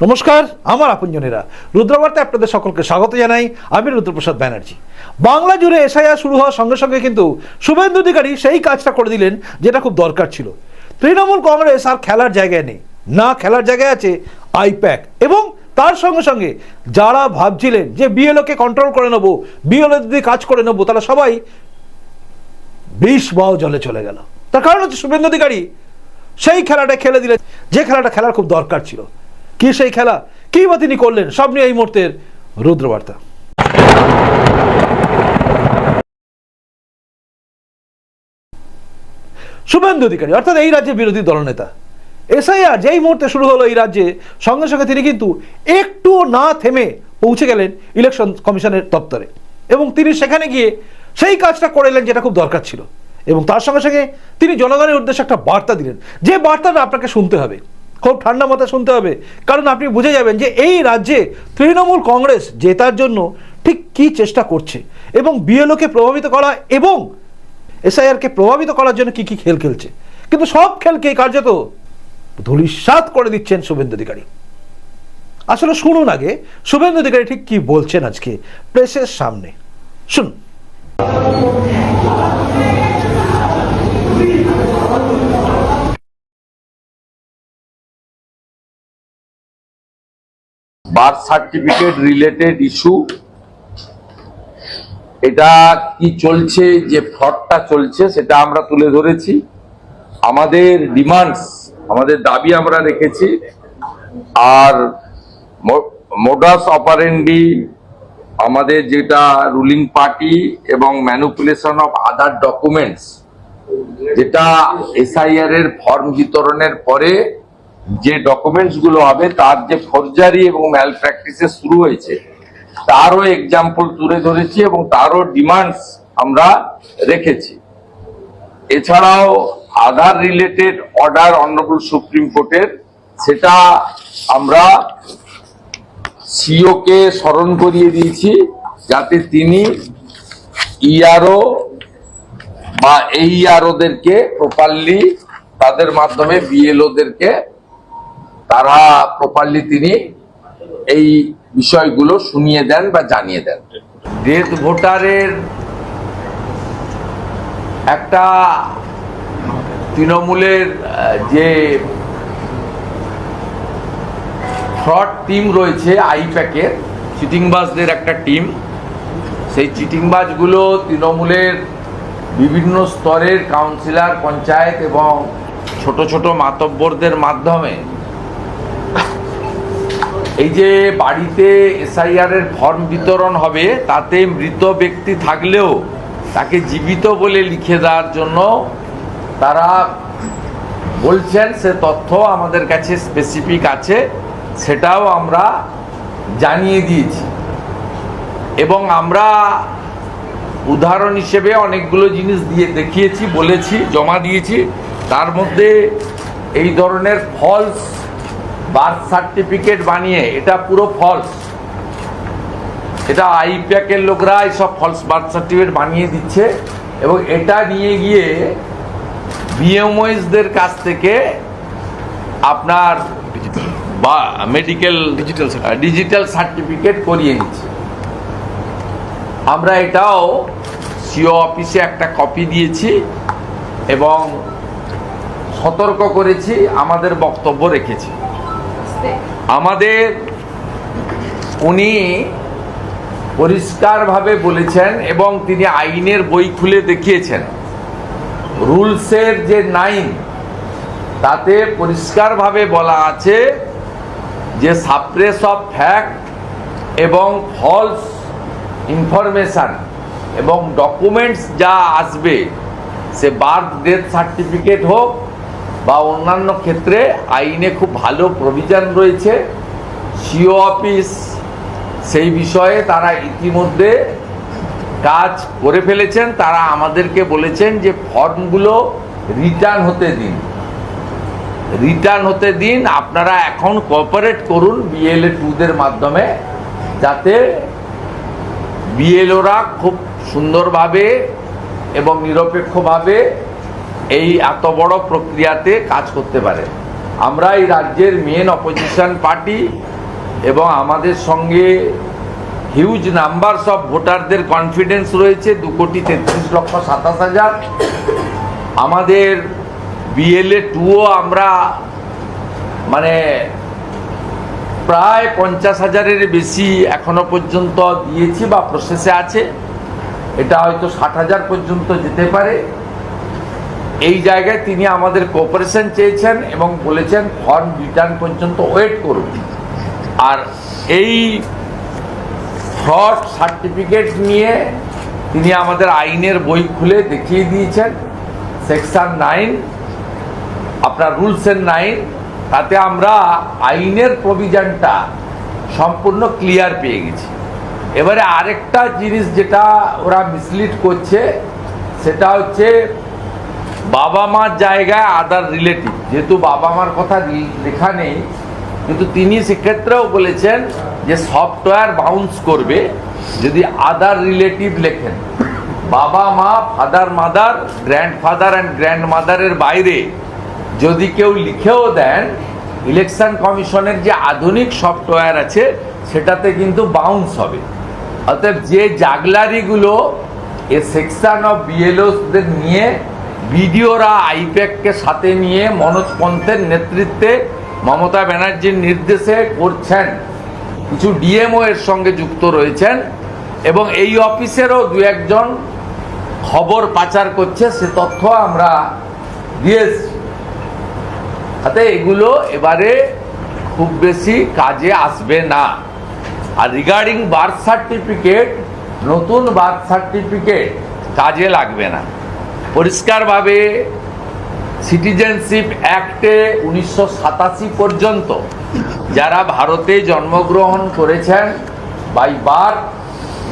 নমস্কার, আমার আপনজনেরা। রুদ্রবার্তে আপনাদের সকলকে স্বাগত জানাই আমি রুদ্রপ্রসাদ ব্যানার্জি। বাংলা জুড়ে এসআইআর শুরু হওয়ার সঙ্গে সঙ্গে কিন্তু শুভেন্দু অধিকারী সেই কাজটা করে দিলেন যেটা খুব দরকার ছিল। তৃণমূল কংগ্রেস আর খেলার জায়গায় নেই। না খেলার জায়গায় আছে আইপ্যাক এবং তার সঙ্গে সঙ্গে যারা ভাবছিলেন যে বিএলওকে কন্ট্রোল করে নেব, বিএলও যদি কাজ করে নেব তারা সবাই বিষ বাও জলে চলে গেল। তার কারণ হচ্ছে শুভেন্দু অধিকারী সেই খেলাটা খেলে দিলেন। যে খেলাটা খেলার খুব দরকার ছিল। কি সেই খেলা? কি বা তিনি করলেন? সব নিয়ে এই মুহূর্তের রুদ্রবার্তা। শুভেন্দু অধিকারী, অর্থাৎ এই রাজ্যের বিরোধী দলনেতা। এসআইআর, যেই মুহূর্তে শুরু হলো এই রাজ্যে, সঙ্গে সঙ্গে তিনি কিন্তু একটুও না থেমে পৌঁছে গেলেন ইলেকশন কমিশনের দপ্তরে। এবং তিনি সেখানে গিয়ে সেই কাজটা করে এলেন যেটা খুব দরকার ছিল। এবং তার সঙ্গে সঙ্গে তিনি জনগণের উদ্দেশ্যে একটা বার্তা দিলেন। যে বার্তাটা আপনাকে শুনতে হবে খুব ঠান্ডা মাথায় শুনতে হবে। কারণ আপনি বুঝে যাবেন যে এই রাজ্যে তৃণমূল কংগ্রেস জেতার জন্য ঠিক কি চেষ্টা করছে এবং বিএলওকে প্রভাবিত করা এবং এসআইআরকে প্রভাবিত করার জন্য কি কি খেল খেলছে। কিন্তু সব খেলকে কার্যত ধূলিসাৎ করে দিচ্ছেন শুভেন্দু অধিকারী। আসলে শুনুন আগে, শুভেন্দু অধিকারী ঠিক কি বলছেন আজকে প্রেসের সামনে। শুনুন। Birth certificate related issue. এটা কি চলছে, যে ফ্রডটা চলছে, সেটা আমরা তুলে ধরেছি। আমাদের ডিমান্ডস, আমাদের দাবি আমরা রেখেছি। আর মোডাস অপারেন্ডি আমাদের যেটা রুলিং পার্টি এবং ম্যানুপুলেশন অফ আদার ডকুমেন্টস যেটা এসআইআর এর ফর্ম বিতরণের পরে যে ডকুমেন্টসগুলো হবে, তার যে ফর্জারি এবং ম্যাল প্র্যাকটিসে শুরু হয়েছে, তারও এক্সাম্পল তুলে ধরেছি এবং তারও ডিমান্ডস আমরা রেখেছি। এছাড়াও Aadhaar related order honourable supreme কোর্টের, সেটা আমরা সিওকে স্মরণ করিয়ে দিয়েছি, যাতে তিনি ইআরও বা এই আরোদেরকে প্রপারলি তাদের মাধ্যমে বিএলওদেরকে তারা প্রপারলি তিনি এই বিষয়গুলো শুনিয়ে দেন বা জানিয়ে দেন। ডেথ ভোটারের একটা তৃণমূলের যে ফ্রড টিম রয়েছে আইপ্যাকের, চিটিংবাজদের একটা টিম, সেই চিটিংবাজগুলো তৃণমূলের বিভিন্ন স্তরের কাউন্সিলর পঞ্চায়েত এবং ছোট ছোট মাতব্বরদের মাধ্যমে এই যে বাড়িতে এসআইআর এর ফর্ম বিতরণ হবে, তাতে মৃত ব্যক্তি থাকলেও তাকে জীবিত বলে লিখে দেওয়ার জন্য তারা বলছেন, সে তথ্য আমাদের কাছে স্পেসিফিক আছে, সেটাও আমরা জানিয়ে দিয়েছি। এবং আমরা উদাহরণ হিসেবে অনেকগুলো জিনিস দিয়ে দেখিয়েছি, বলেছি, জমা দিয়েছি, তার মধ্যে এই ধরনের ফলস বার্থ সার্টিফিকেট বানিয়ে এটা পুরো ফলস এটা আইপ্যাকের লোকরা এইসব ফলস বার্থ সার্টিফিকেট বানিয়ে দিচ্ছে এবং এটা নিয়ে গিয়ে বিএমওএসদের কাছ থেকে আপনার বা মেডিকেল ডিজিটাল ডিজিটাল সার্টিফিকেট করিয়ে নিচ্ছে। আমরা এটাও সিও অফিসে একটা কপি দিয়েছি এবং সতর্ক করেছি আমাদের বক্তব্য রেখেছি। আমাদের উনি পরিষ্কারভাবে বলেছেন এবং তিনি আইনের বই খুলে দেখিয়েছেন। রুলসের যে নাইন, তাতে পরিষ্কারভাবে বলা আছে যে সাপ্রেস অফ ফ্যাক্ট এবং ফলস ইনফরমেশন এবং ডকুমেন্টস যা আসবে, সে বার্থ ডেথ সার্টিফিকেট হোক বা অন্যান্য ক্ষেত্রে আইনে খুব ভালো প্রভিশন রয়েছে। সিও অফিস, সেই বিষয়ে তারা ইতিমধ্যে কাজ করে ফেলেছেন। তারা আমাদেরকে বলেছেন যে ফর্মগুলো রিটার্ন হতে দিন। রিটার্ন হতে দিন। আপনারা এখন কোঅপারেট করুন বিএলএ টুদের মাধ্যমে, যাতে বিএলওরা খুব সুন্দরভাবে এবং নিরপেক্ষভাবে এই এত বড় প্রক্রিয়াতে কাজ করতে পারে। আমরা এই রাজ্যের মেন অপোজিশন পার্টি এবং আমাদের সঙ্গে হিউজ নাম্বারস অফ ভোটারদের কনফিডেন্স রয়েছে, দু কোটি তেত্রিশ লক্ষ সাতাশ হাজার। আমাদের বিএলএ টুও আমরা মানে প্রায় পঞ্চাশ হাজারের বেশি এখনও পর্যন্ত দিয়েছি বা প্রসেসে আছে। এটা হয়তো ষাট হাজার পর্যন্ত যেতে পারে। এই জায়গায় তিনি আমাদের কোঅপারেশন চেয়েছেন এবং বলেছেন ফর্ম রিটার্ন পর্যন্ত ওয়েট করুন। আর এই ফ্রড সার্টিফিকেট নিয়ে তিনি আমাদের আইনের বই খুলে দেখিয়ে দিয়েছেন। সেকশন নাইন আপনার রুলস এন্ড নাইন তাতে আমরা আইনের প্রভিশনটা সম্পূর্ণ ক্লিয়ার পেয়ে গেছি। এবারে আরেকটা জিনিস যেটা ওরা মিসলিড করছে, সেটা হচ্ছে বাবা মার জায়গায় আদার রিলেটিভ যেহেতু বাবা মার কথা লেখা নেই, কিন্তু তিনি সেক্ষেত্রেও বলেছেন যে সফটওয়্যার বাউন্স করবে যদি আদার রিলেটিভ লেখেন। বাবা মা ফাদার মাদার গ্র্যান্ডফাদার অ্যান্ড গ্র্যান্ড মাদারের বাইরে যদি কেউ লিখেও দেন ইলেকশন কমিশনের যে আধুনিক সফটওয়্যার আছে, সেটাতে কিন্তু বাউন্স হবে। অতএব যে জাগলারিগুলো এ সেকশন অফ বিএলওদের নিয়ে বিডিওরা আইপ্যাককে সাথে নিয়ে মনোজ পন্থের নেতৃত্বে মমতা ব্যানার্জির নির্দেশে করছেন। কিছু ডিএমও এর সঙ্গে যুক্ত রয়েছেন এবং এই অফিসেরও দু একজন খবর পাচার করছে, সে তথ্য আমরা দিয়েছি। তাতে এগুলো এবারে খুব বেশি কাজে আসবে না। আর রিগার্ডিং বার্থ সার্টিফিকেট নতুন বার্থ সার্টিফিকেট কাজে লাগবে না। পরিষ্কারভাবে সিটিজেনশিপ অ্যাক্টে উনিশশো সাতাশি পর্যন্ত যারা ভারতে জন্মগ্রহণ করেছেন বাই বার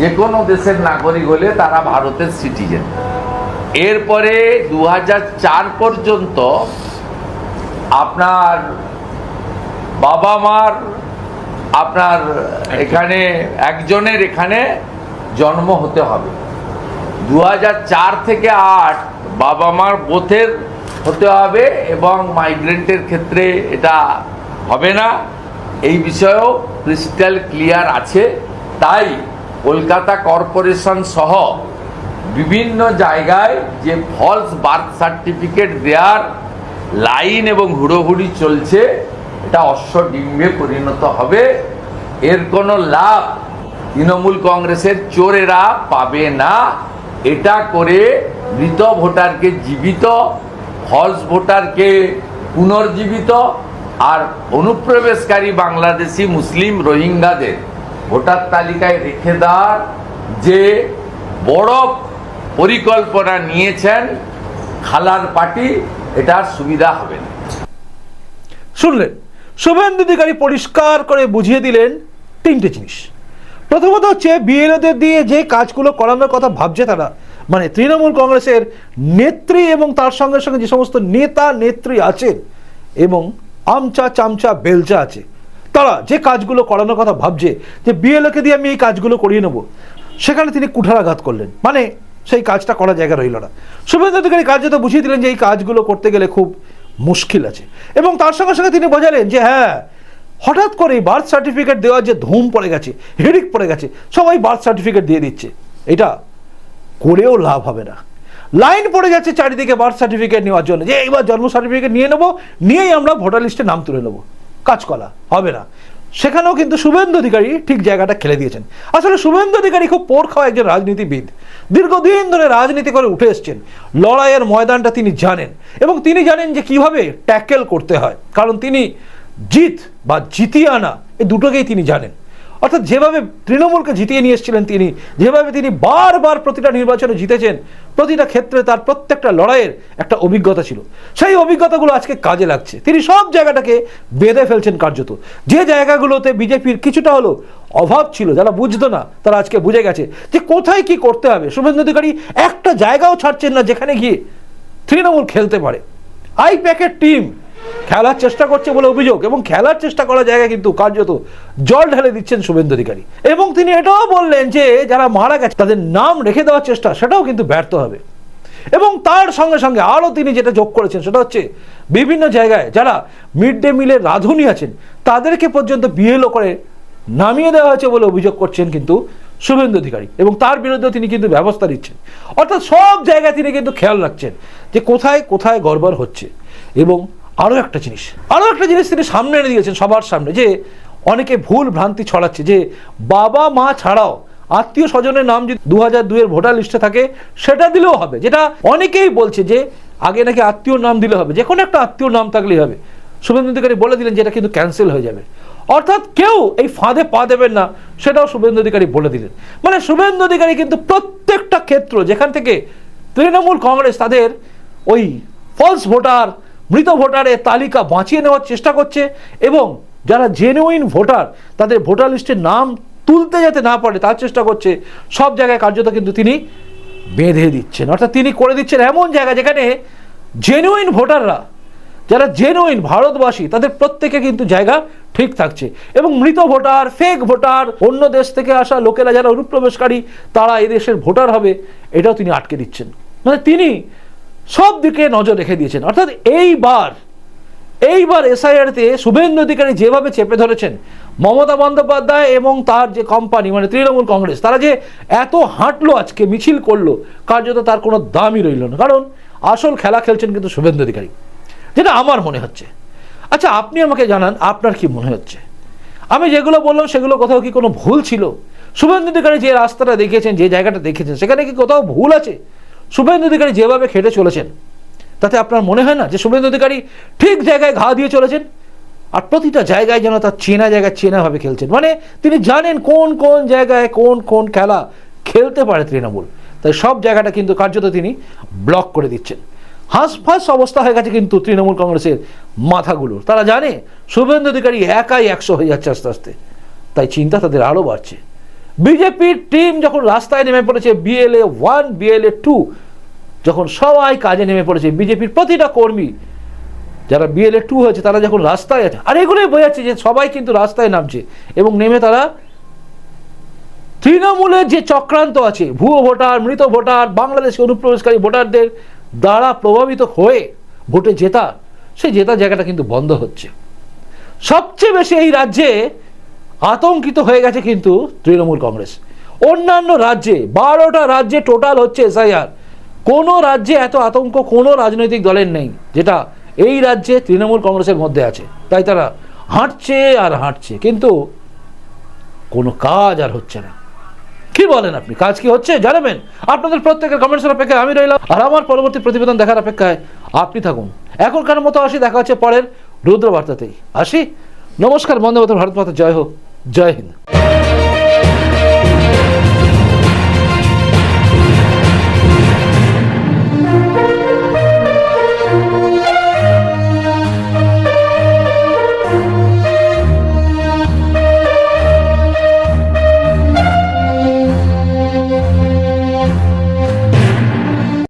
যে কোনো দেশের নাগরিক হলে তারা ভারতের সিটিজেন এরপরে দু চার পর্যন্ত আপনার বাবা মার আপনার এখানে একজনের এখানে জন্ম হতে হবে। দু থেকে আট বাবা মার বোথের হতে হবে এবং মাইগ্রেন্টের ক্ষেত্রে এটা হবে না। এই বিষয়েও ক্রিস্টাল ক্লিয়ার আছে। তাই কলকাতা কর্পোরেশন সহ বিভিন্ন জায়গায় যে ফলস বার্থ সার্টিফিকেট দেওয়ার লাইন এবং হুড়োহুড়ি চলছে, এটা অশ্বডিম্বে পরিণত হবে। এর কোনো লাভ তৃণমূল কংগ্রেসের চোরেরা পাবে না। এটা করে মৃত ভোটারকে জীবিত ফলস ভোটারকে পুনর্জীবিত আর অনুপ্রবেশকারী বাংলাদেশি মুসলিম রোহিঙ্গাদের ভোটার তালিকায় রেখে দেওয়ার যে বড় পরিকল্পনা নিয়েছেন খালার পার্টি, এটার সুবিধা হবে না। শুনলেন, শুভেন্দু অধিকারী পরিষ্কার করে বুঝিয়ে দিলেন তিনটে জিনিস। প্রথমত হচ্ছে বিএলওদের দিয়ে যে কাজগুলো করানোর কথা ভাবছে তারা মানে তৃণমূল কংগ্রেসের নেত্রী এবং তার সঙ্গে সঙ্গে যে সমস্ত নেতা নেত্রী আছেন এবং আমচা চামচা বেলচা আছে, তারা যে কাজগুলো করানোর কথা ভাবছে যে বিএলওকে দিয়ে আমি এই কাজগুলো করিয়ে নেব, সেখানে তিনি কুঠারাঘাত করলেন। মানে সেই কাজটা করার জায়গা রইল না। শুভেন্দু অধিকারী কার্যত বুঝিয়ে দিলেন যে এই কাজগুলো করতে গেলে খুব মুশকিল আছে। এবং তার সঙ্গে সঙ্গে তিনি বোঝালেন যে হ্যাঁ হঠাৎ করে বার্থ সার্টিফিকেট দেওয়ার যে ধুম পড়ে গেছে হেডিক পড়ে গেছে, সবাই বার্থ সার্টিফিকেট দিয়ে দিচ্ছে। এটা করেও লাভ হবে না। লাইন পড়ে যাচ্ছে চারিদিকে বার্থ সার্টিফিকেট নেওয়ার জন্য। যে এইবার জন্ম সার্টিফিকেট নিয়ে নেব, নিয়েই আমরা ভোটার লিস্টে নাম তুলে নেব। কাজ করা হবে না। সেখানেও কিন্তু শুভেন্দু অধিকারী ঠিক জায়গাটা খেলে দিয়েছেন। আসলে শুভেন্দু অধিকারী খুব পোর খাওয়া একজন রাজনীতিবিদ। দীর্ঘদিন ধরে রাজনীতি করে উঠে এসছেন। লড়াইয়ের ময়দানটা তিনি জানেন। এবং তিনি জানেন যে কীভাবে ট্যাকেল করতে হয়। কারণ তিনি জিত বা জিতিয়ে আনা এই দুটোকেই তিনি জানেন। অর্থাৎ যেভাবে তৃণমূলকে জিতিয়ে নিয়ে এসেছিলেন তিনি, যেভাবে তিনি বারবার প্রতিটা নির্বাচনে জিতেছেন, প্রতিটা ক্ষেত্রে তার প্রত্যেকটা লড়াইয়ের একটা অভিজ্ঞতা ছিল। সেই অভিজ্ঞতাগুলো আজকে কাজে লাগছে। তিনি সব জায়গাটাকে বেঁধে ফেলছেন কার্যত। যে জায়গাগুলোতে বিজেপির কিছুটা হলো অভাব ছিল, যারা বুঝতো না, তারা আজকে বুঝে গেছে যে কোথায় কি করতে হবে। শুভেন্দু অধিকারী একটা জায়গাও ছাড়ছেন না যেখানে গিয়ে তৃণমূল খেলতে পারে। আই প্যাকের টিম খেলার চেষ্টা করছে বলে অভিযোগ এবং খেলার চেষ্টা করার জায়গায় কিন্তু কার্যত জল ঢেলে দিচ্ছেন শুভেন্দু অধিকারী। এবং তিনি এটাও বললেন যে যারা মারা গেছে তাদের নাম রেখে দেওয়ার চেষ্টা, সেটাও কিন্তু ব্যর্থ হবে। এবং তার সঙ্গে সঙ্গে আরও তিনি যেটা যোগ করেছেন, সেটা হচ্ছে বিভিন্ন জায়গায় যারা মিড ডে মিলের রাঁধুনি আছেন, তাদেরকে পর্যন্ত বিএলও করে নামিয়ে দেওয়া হয়েছে বলে অভিযোগ করছেন কিন্তু শুভেন্দু অধিকারী। এবং তার বিরুদ্ধে তিনি কিন্তু ব্যবস্থা নিচ্ছেন। অর্থাৎ সব জায়গায় তিনি কিন্তু খেয়াল রাখছেন যে কোথায় কোথায় গড়বড় হচ্ছে। এবং আরও একটা জিনিস আরও একটা জিনিস তিনি সামনে এনে দিয়েছেন সবার সামনে, যে অনেকে ভুল ভ্রান্তি ছড়াচ্ছে, যে বাবা, মা ছাড়াও আত্মীয় স্বজনের নাম যদি দু হাজার দুইয়ের ভোটার লিস্টে থাকে, সেটা দিলেও হবে। যেটা অনেকেই বলছে যে আগে নাকি আত্মীয় নাম দিলে হবে, যে কোনো একটা আত্মীয় নাম থাকলেই হবে। শুভেন্দু অধিকারী বলে দিলেন যে এটা কিন্তু ক্যান্সেল হয়ে যাবে। অর্থাৎ কেউ এই ফাঁদে পা দেবেন না, সেটাও শুভেন্দু অধিকারী বলে দিলেন। মানে শুভেন্দু অধিকারী কিন্তু প্রত্যেকটা ক্ষেত্র যেখান থেকে তৃণমূল কংগ্রেস তাদের ওই ফলস ভোটার মৃত ভোটারের তালিকা বাঁচিয়ে নেওয়ার চেষ্টা করছে এবং যারা জেনুইন ভোটার, তাদের ভোটার লিস্টের নাম তুলতে যাতে না পারে, তার চেষ্টা করছে। সব জায়গায় কার্যত কিন্তু তিনি বেঁধে দিচ্ছেন। অর্থাৎ তিনি করে দিচ্ছেন এমন জায়গা যেখানে জেনুইন ভোটাররা, যারা জেনুইন ভারতবাসী, তাদের প্রত্যেকে কিন্তু জায়গা ঠিক থাকছে। এবং মৃত ভোটার ফেক ভোটার, অন্য দেশ থেকে আসা লোকেরা যারা অনুপ্রবেশকারী, তারা এদেশের ভোটার হবে, এটাও তিনি আটকে দিচ্ছেন। মানে তিনি সব দিকে নজর রেখে দিয়েছেন। অর্থাৎ এইবার এইবার এসআইআরতে শুভেন্দু অধিকারী যেভাবে চেপে ধরেছেন, মমতা বন্দ্যোপাধ্যায় এবং তার যে কোম্পানি মানে তৃণমূল কংগ্রেস, তারা যে এত হাঁটলো আজকে, মিছিল করল, কার্যত তার কোনো দামই রইল না। কারণ আসল খেলা খেলছেন কিন্তু শুভেন্দু অধিকারী, যেটা আমার মনে হচ্ছে। আচ্ছা আপনি আমাকে জানান, আপনার কি মনে হচ্ছে? আমি যেগুলো বললাম সেগুলো কোথাও কি কোনো ভুল ছিল? শুভেন্দু অধিকারী যে রাস্তাটা দেখিয়েছেন, যে জায়গাটা দেখেছেন সেখানে কি কোথাও ভুল আছে? শুভেন্দু অধিকারী যেভাবে খেটে চলেছেন, তাতে আপনার মনে হয় না যে শুভেন্দু অধিকারী ঠিক জায়গায় ঘা দিয়ে চলেছেন? আর প্রতিটা জায়গায় যেন তার চেনা জায়গায় চেনাভাবে খেলছেন। মানে তিনি জানেন কোন কোন জায়গায় কোন কোন খেলা খেলতে পারে তৃণমূল। তাই সব জায়গাটা কিন্তু কার্যত তিনি ব্লক করে দিচ্ছেন। হাঁসফাঁস অবস্থা হয়ে গেছে কিন্তু তৃণমূল কংগ্রেসের মাথাগুলোর। তারা জানে শুভেন্দু অধিকারী একাই একশো হয়ে যাচ্ছে আস্তে আস্তে। তাই চিন্তা তাদের আরও বাড়ছে। বিজেপির টিম যখন রাস্তায় নেমে পড়েছে বিএলএ ওয়ান বিএলএ টু যখন সবাই কাজে নেমে পড়েছে, বিজেপির প্রতিটা কর্মী, যারা বিএলএ টু হয়েছে, তারা যখন রাস্তায় আছে, আর এগুলোই বোঝাচ্ছে যে সবাই কিন্তু রাস্তায় নামছে, এবং নেমে তারা তৃণমূলের যে চক্রান্ত আছে, ভুয়ো ভোটার, মৃত ভোটার বাংলাদেশে অনুপ্রবেশকারী ভোটারদের দ্বারা প্রভাবিত হয়ে ভোটে জেতা, সেই জেতা জায়গাটা কিন্তু বন্ধ হচ্ছে। সবচেয়ে বেশি এই রাজ্যে আতঙ্কিত হয়ে গেছে কিন্তু তৃণমূল কংগ্রেস। অন্যান্য রাজ্যে বারোটা রাজ্যে টোটাল হচ্ছে এসআইআর কোনো রাজ্যে এত আতঙ্ক কোনো রাজনৈতিক দলের নেই যেটা এই রাজ্যে তৃণমূল কংগ্রেসের মধ্যে আছে। তাই তারা হাঁটছে আর হাঁটছে কিন্তু কোনো কাজ আর হচ্ছে না। কি বলেন আপনি? কাজ কি হচ্ছে? জানাবেন। আপনাদের প্রত্যেকের কমেন্টসের অপেক্ষায় আমি রইলাম। আর আমার পরবর্তী প্রতিবেদন দেখার অপেক্ষায় আপনি থাকুন। এখনকার মতো আসি দেখা হচ্ছে পরের রুদ্র বার্তাতেই আসি। নমস্কার বন্দে মাতরম, ভারত মাতা জয় হোক। জয় হিন্দ